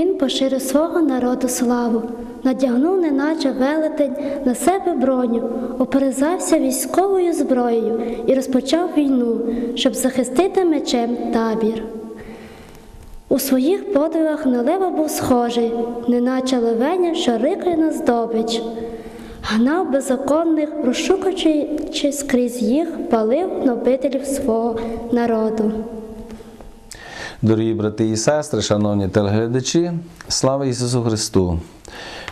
Він поширив свого народу славу, надягнув, неначе велетень, на себе броню, оперезався військовою зброєю і розпочав війну, щоб захистити мечем табір. У своїх подвигах на лева був схожий, неначе левеня, що рикає на здобич. Гнав беззаконних, розшукуючи скрізь їх, палив гнобителів свого народу. Дорогі брати і сестри, шановні телеглядачі, слава Ісусу Христу!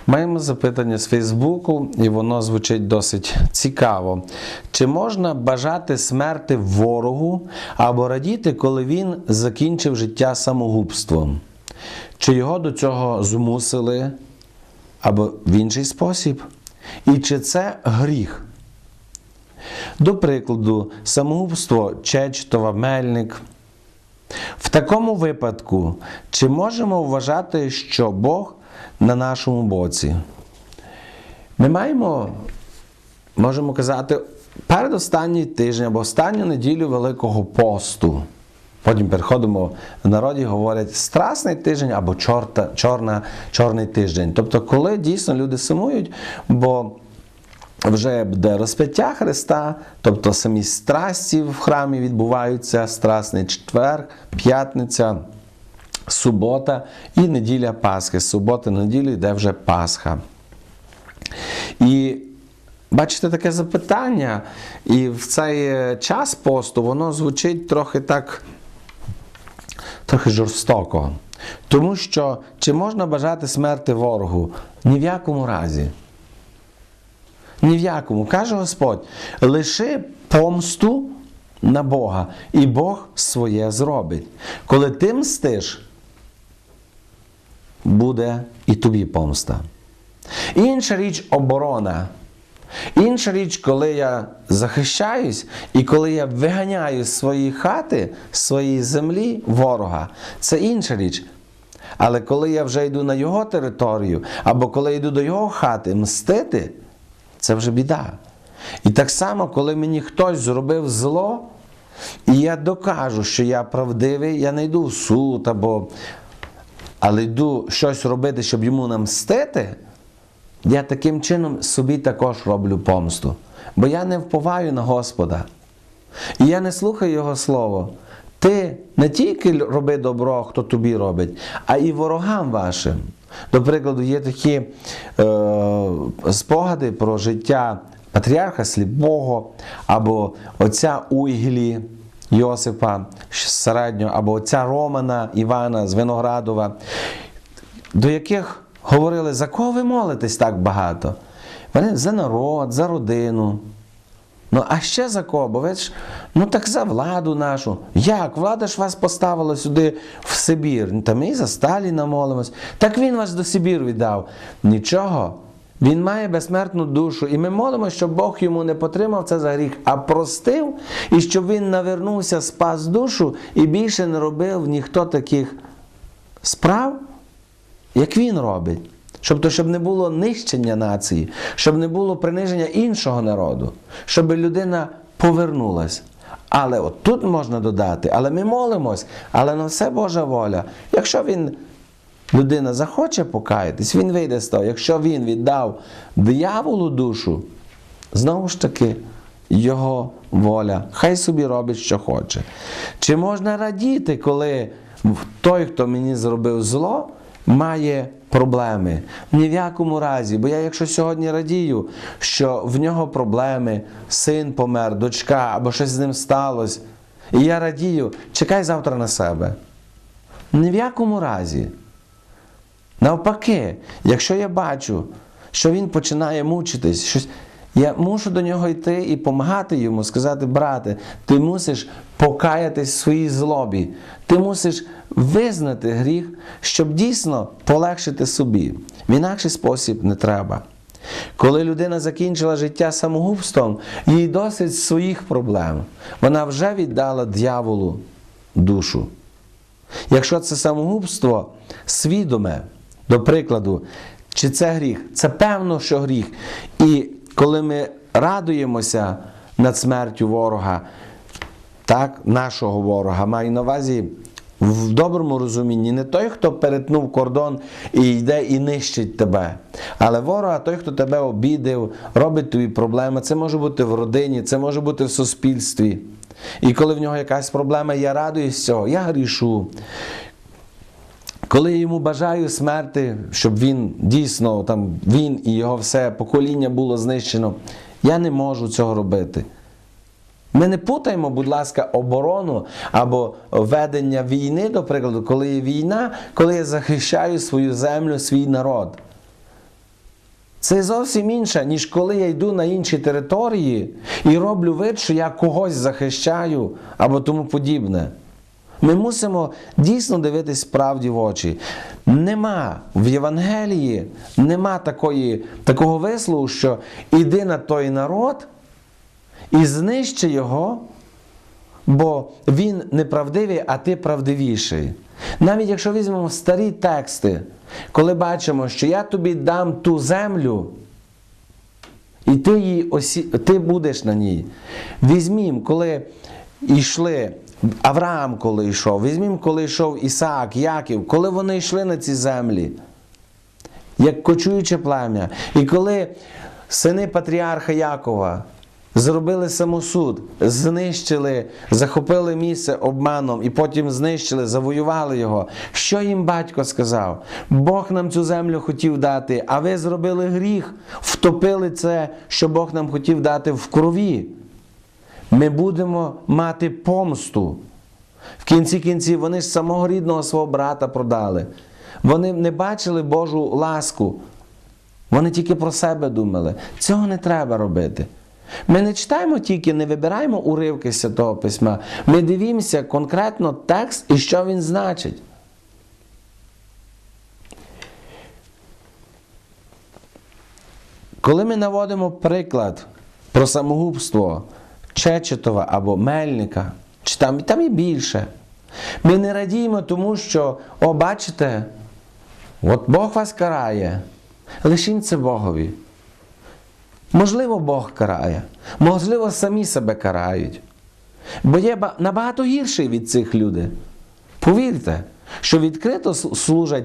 Маємо запитання з Фейсбуку, і воно звучить досить цікаво. Чи можна бажати смерти ворогу або радіти, коли він закінчив життя самогубством? Чи його до цього змусили або в інший спосіб? І чи це гріх? До прикладу, самогубство Чечтова, Мельник. В такому випадку, чи можемо вважати, що Бог на нашому боці? Ми маємо, можемо казати, передостанній тиждень або останню неділю Великого посту. Потім переходимо в народі, говорять страсний тиждень або чорта, чорна, чорний тиждень. Тобто, коли дійсно люди сумують, бо вже буде розп'яття Христа, тобто самі страсті в храмі відбуваються, страсний четвер, п'ятниця, субота і неділя Пасхи. Суботи на йде вже Пасха. І бачите таке запитання, і в цей е, час посту воно звучить трохи так, трохи жорстоко. Тому що чи можна бажати смерти ворогу? Ні в якому разі. Ні в якому. Каже Господь, лиши помсту на Бога, і Бог своє зробить. Коли ти мстиш, буде і тобі помста. Інша річ оборона. Інша річ, коли я захищаюсь і коли я виганяю з своєї хати, з своєї землі ворога, це інша річ. Але коли я вже йду на його територію, або коли йду до його хати мстити, це вже біда. І так само, коли мені хтось зробив зло, і я докажу, що я правдивий, я не йду в суд або але йду щось робити, щоб йому намстити, я таким чином собі також роблю помсту. Бо я не вповаю на Господа. І я не слухаю Його Слово. Ти не тільки роби добро, хто тобі робить, а і ворогам вашим. До прикладу, є такі е, спогади про життя патріарха Сліпого або отця Уйгілі Йосипа середнього, або отця Романа Івана з Виноградова, до яких говорили, за кого ви молитесь так багато? Вони за народ, за родину. Ну, а ще за кого? Бо ж, ну так за владу нашу. Як? Влада ж вас поставила сюди в Сибір. Та ми і за Сталіна молимось. Так він вас до Сибіру віддав. Нічого. Він має безсмертну душу. І ми молимо, щоб Бог йому не потримав це за гріх, а простив, і щоб він навернувся, спас душу і більше не робив ніхто таких справ, як він робить. Щоб, щоб не було нищення нації, щоб не було приниження іншого народу, щоб людина повернулась. Але от тут можна додати, але ми молимось, але на все Божа воля. Якщо він, людина захоче покаятись, він вийде з того. Якщо він віддав дияволу душу, знову ж таки, його воля. Хай собі робить, що хоче. Чи можна радіти, коли той, хто мені зробив зло, має проблеми. Ні в якому разі. Бо я, якщо сьогодні радію, що в нього проблеми, син помер, дочка або щось з ним сталося, і я радію, чекай завтра на себе. Ні в якому разі. Навпаки, якщо я бачу, що він починає мучитись, щось. Я мушу до нього йти і допомагати йому, сказати, брате, ти мусиш покаятись в своїй злобі, ти мусиш визнати гріх, щоб дійсно полегшити собі. В інакший спосіб не треба. Коли людина закінчила життя самогубством, їй досить своїх проблем. Вона вже віддала дьяволу душу. Якщо це самогубство свідоме, до прикладу, чи це гріх? Це певно, що гріх. І коли ми радуємося над смертю ворога, так, нашого ворога, маю на увазі в доброму розумінні не той, хто перетнув кордон і йде і нищить тебе. Але ворога той, хто тебе обідив, робить тобі проблеми. Це може бути в родині, це може бути в суспільстві. І коли в нього якась проблема, я радуюсь цього, я грішу. Коли я йому бажаю смерти, щоб він дійсно там він і його все покоління було знищено, я не можу цього робити. Ми не путаємо, будь ласка, оборону або ведення війни, до прикладу, коли є війна, коли я захищаю свою землю, свій народ. Це зовсім інше, ніж коли я йду на інші території і роблю вид, що я когось захищаю або тому подібне. Ми мусимо дійсно дивитись правді в очі. Нема в Євангелії, нема такої, такого вислову, що іди на той народ і знищи його, бо він неправдивий, а ти правдивіший. Навіть якщо візьмемо старі тексти, коли бачимо, що я тобі дам ту землю, і ти, її осі... ти будеш на ній. Візьмім, коли йшли. Авраам, коли йшов, візьмім, коли йшов Ісаак, Яків, коли вони йшли на ці землі, як кочуюче плем'я. І коли сини патріарха Якова зробили самосуд, знищили, захопили місце обманом і потім знищили, завоювали його. Що їм батько сказав? Бог нам цю землю хотів дати, а ви зробили гріх, втопили це, що Бог нам хотів дати в крові. Ми будемо мати помсту. В кінці кінців вони ж самого рідного свого брата продали. Вони не бачили Божу ласку. Вони тільки про себе думали. Цього не треба робити. Ми не читаємо тільки, не вибираємо уривки Святого Письма. Ми дивимося конкретно текст і що він значить. Коли ми наводимо приклад про самогубство Чечетова або Мельника, чи там, там і більше, ми не радіємо тому, що, о, бачите, от Бог вас карає, лишінь це Богові. Можливо, Бог карає, можливо, самі себе карають. Бо є набагато гірший від цих людей. Повірте, що відкрито служать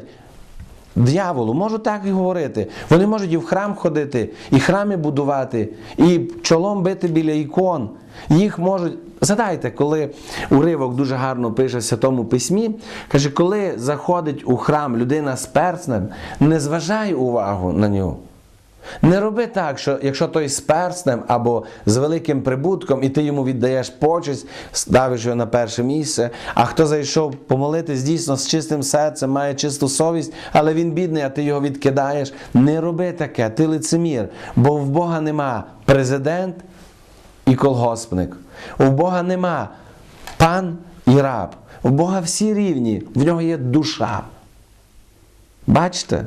Д'яволу, можу так і говорити. Вони можуть і в храм ходити, і храми будувати, і чолом бити біля ікон. Їх можуть. Згадайте, коли уривок дуже гарно пише в Святому Письмі, каже, коли заходить у храм людина з перснем, не зважай увагу на нього. Не роби так, що якщо той з перснем або з великим прибутком, і ти йому віддаєш почесть, ставиш його на перше місце, а хто зайшов помолитись дійсно з чистим серцем, має чисту совість, але він бідний, а ти його відкидаєш. Не роби таке, ти лицемір, бо в Бога нема президент і колгоспник. У Бога нема пан і раб. У Бога всі рівні, в нього є душа. Бачите?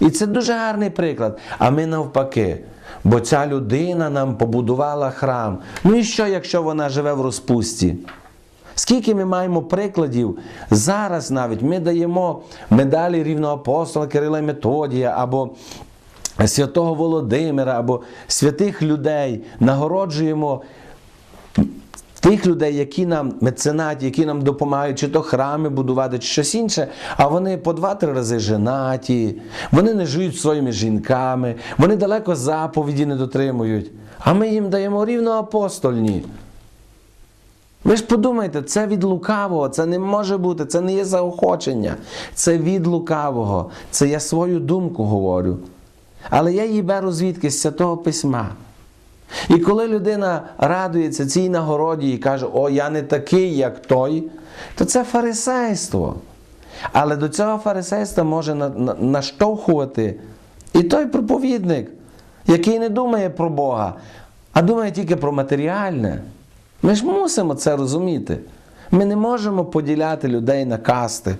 І це дуже гарний приклад. А ми навпаки. Бо ця людина нам побудувала храм. Ну і що, якщо вона живе в розпусті? Скільки ми маємо прикладів зараз навіть ми даємо медалі рівного апостола Кирила Методія або святого Володимира, або святих людей, нагороджуємо тих людей, які нам меценаті, які нам допомагають, чи то храми будувати, чи щось інше, а вони по два-три рази женаті, вони не живуть своїми жінками, вони далеко заповіді не дотримують. А ми їм даємо рівно апостольні. Ви ж подумайте, це від лукавого, це не може бути, це не є заохочення. Це від лукавого. Це я свою думку говорю. Але я її беру звідки з Святого Письма. І коли людина радується цій нагороді і каже, о, я не такий, як той, то це фарисейство. Але до цього фарисейства може на- на- наштовхувати і той проповідник, який не думає про Бога, а думає тільки про матеріальне. Ми ж мусимо це розуміти. Ми не можемо поділяти людей на касти.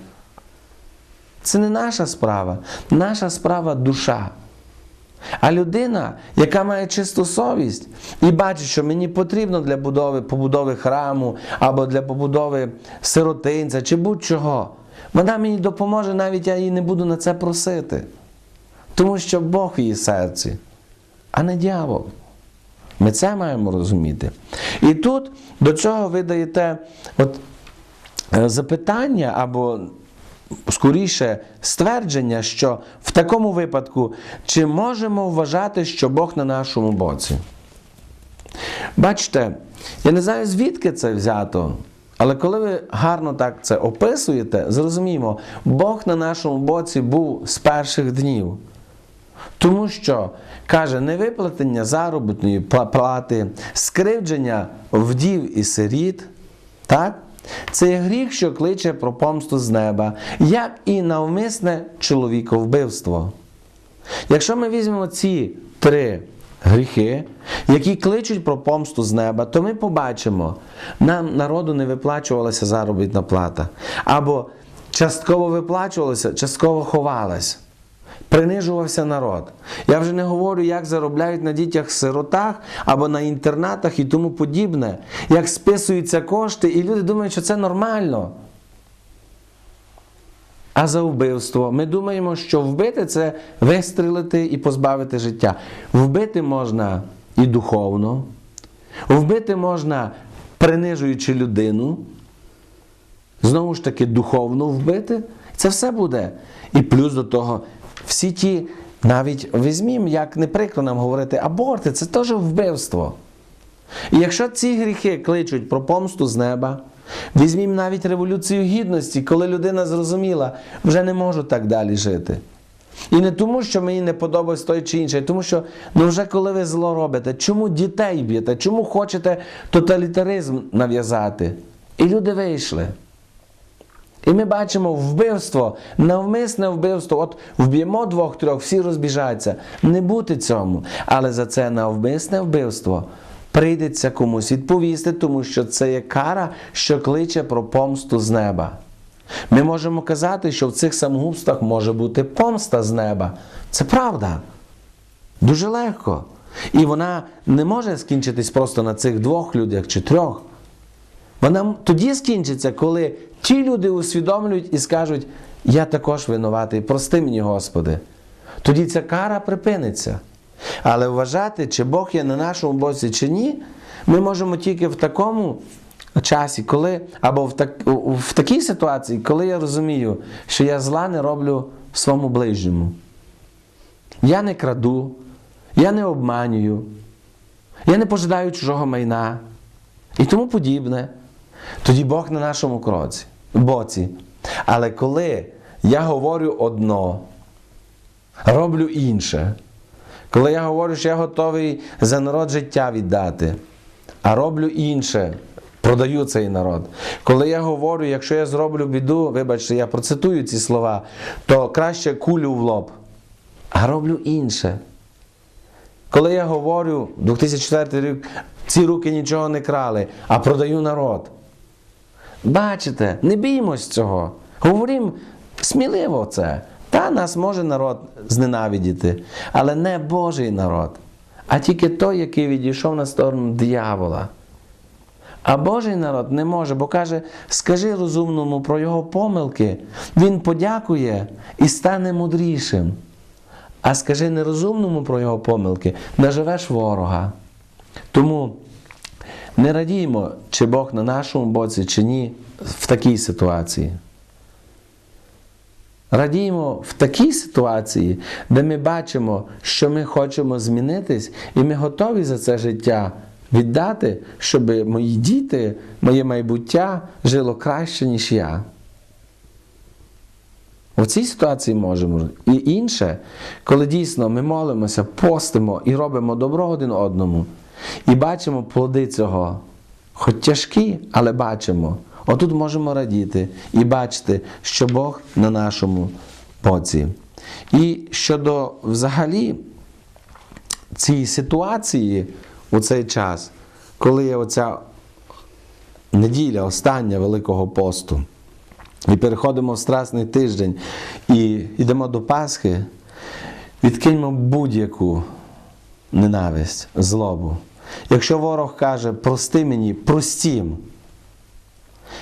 Це не наша справа. Наша справа душа. А людина, яка має чисту совість і бачить, що мені потрібно для будови, побудови храму або для побудови сиротинця чи будь-чого, вона мені допоможе, навіть я її не буду на це просити. Тому що Бог в її серці, а не дьявол. Ми це маємо розуміти. І тут до цього ви даєте от е, запитання або скоріше ствердження, що в такому випадку чи можемо вважати, що Бог на нашому боці? Бачите, я не знаю, звідки це взято, але коли ви гарно так це описуєте, зрозуміємо, Бог на нашому боці був з перших днів. Тому що, каже, невиплатення заробітної плати, скривдження вдів і сиріт, так? Це гріх, що кличе про помсту з неба, як і навмисне чоловіковбивство. Якщо ми візьмемо ці три гріхи, які кличуть про помсту з неба, то ми побачимо, нам народу не виплачувалася заробітна плата. Або частково виплачувалася, частково ховалась. Принижувався народ. Я вже не говорю, як заробляють на дітях-сиротах або на інтернатах і тому подібне, як списуються кошти, і люди думають, що це нормально. А за вбивство ми думаємо, що вбити це вистрілити і позбавити життя. Вбити можна і духовно, вбити можна принижуючи людину, знову ж таки духовно вбити. Це все буде. І плюс до того, всі ті, навіть візьмімо, як не нам говорити, аборти це теж вбивство. І якщо ці гріхи кличуть про помсту з неба, візьмімо навіть революцію гідності, коли людина зрозуміла, вже не можу так далі жити. І не тому, що мені не подобається той чи інший, а тому що ну вже коли ви зло робите, чому дітей б'єте, чому хочете тоталітаризм нав'язати? І люди вийшли. І ми бачимо вбивство, навмисне вбивство. От вб'ємо двох-трьох, всі розбіжаться. Не бути цьому. Але за це навмисне вбивство прийдеться комусь відповісти, тому що це є кара, що кличе про помсту з неба. Ми можемо казати, що в цих самогубствах може бути помста з неба. Це правда. Дуже легко. І вона не може скінчитись просто на цих двох людях чи трьох. Вона тоді скінчиться, коли ті люди усвідомлюють і скажуть: Я також винуватий, прости мені, Господи. Тоді ця кара припиниться. Але вважати, чи Бог є на нашому боці, чи ні, ми можемо тільки в такому часі, коли, або в, так, в такій ситуації, коли я розумію, що я зла не роблю своєму ближньому. Я не краду, я не обманюю, я не пожидаю чужого майна і тому подібне. Тоді Бог на нашому кроці, боці. Але коли я говорю одно, роблю інше, коли я говорю, що я готовий за народ життя віддати, а роблю інше, продаю цей народ. Коли я говорю, якщо я зроблю біду, вибачте, я процитую ці слова, то краще кулю в лоб, а роблю інше. Коли я говорю, 2004 рік, ці руки нічого не крали, а продаю народ. Бачите, не біймось цього. Говоримо сміливо це. Та нас може народ зненавидіти, але не Божий народ, а тільки той, який відійшов на сторону диявола. А Божий народ не може, бо каже, скажи розумному про його помилки, він подякує і стане мудрішим. А скажи нерозумному про його помилки, наживеш ворога. Тому не радіємо, чи Бог на нашому боці, чи ні, в такій ситуації. Радіємо в такій ситуації, де ми бачимо, що ми хочемо змінитись, і ми готові за це життя віддати, щоб мої діти, моє майбуття жило краще, ніж я. У цій ситуації можемо. І інше, коли дійсно ми молимося, постимо і робимо добро один одному, і бачимо плоди цього, хоч тяжкі, але бачимо. Отут можемо радіти і бачити, що Бог на нашому боці. І щодо взагалі цієї ситуації у цей час, коли є оця неділя, остання Великого посту, і переходимо в Страсний тиждень і йдемо до Пасхи, відкиньмо будь-яку ненависть, злобу. Якщо ворог каже, прости мені, простім.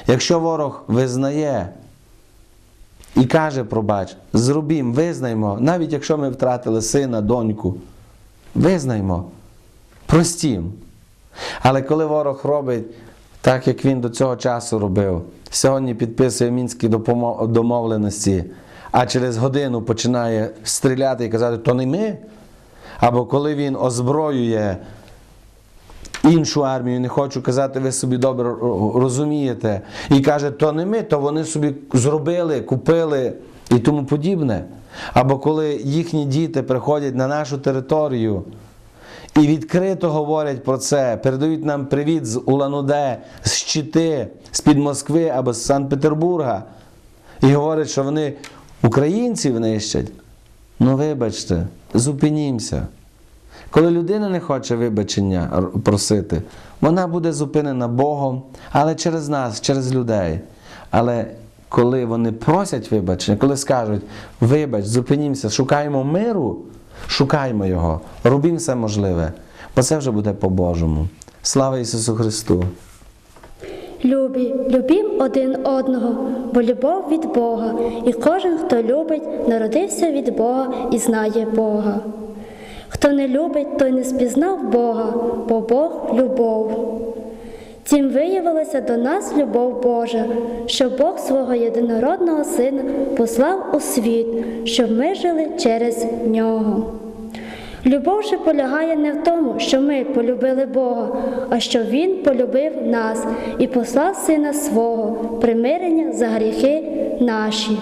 Якщо ворог визнає і каже, пробач, зробім, визнаймо, навіть якщо ми втратили сина, доньку, визнаймо, простім. Але коли ворог робить так, як він до цього часу робив, сьогодні підписує мінські домовленості, а через годину починає стріляти і казати, то не ми. Або коли він озброює іншу армію, не хочу казати, ви собі добре розумієте, і каже, то не ми, то вони собі зробили, купили і тому подібне. Або коли їхні діти приходять на нашу територію і відкрито говорять про це, передають нам привіт з Улан-Уде, з Щити, з-під Москви або з Санкт-Петербурга, і говорять, що вони українців нищать. Ну, вибачте, зупинімося. Коли людина не хоче вибачення просити, вона буде зупинена Богом, але через нас, через людей. Але коли вони просять вибачення, коли скажуть, вибач, зупинімося, шукаємо миру, шукаємо його, робімо все можливе, бо це вже буде по-божому. Слава Ісусу Христу! Любі, любім один одного, бо любов від Бога, і кожен, хто любить, народився від Бога і знає Бога. Хто не любить, той не спізнав Бога, бо Бог любов. Тим виявилася до нас любов Божа, що Бог свого єдинородного Сина послав у світ, щоб ми жили через нього. Любов же полягає не в тому, що ми полюбили Бога, а що Він полюбив нас і послав Сина свого примирення за гріхи наші.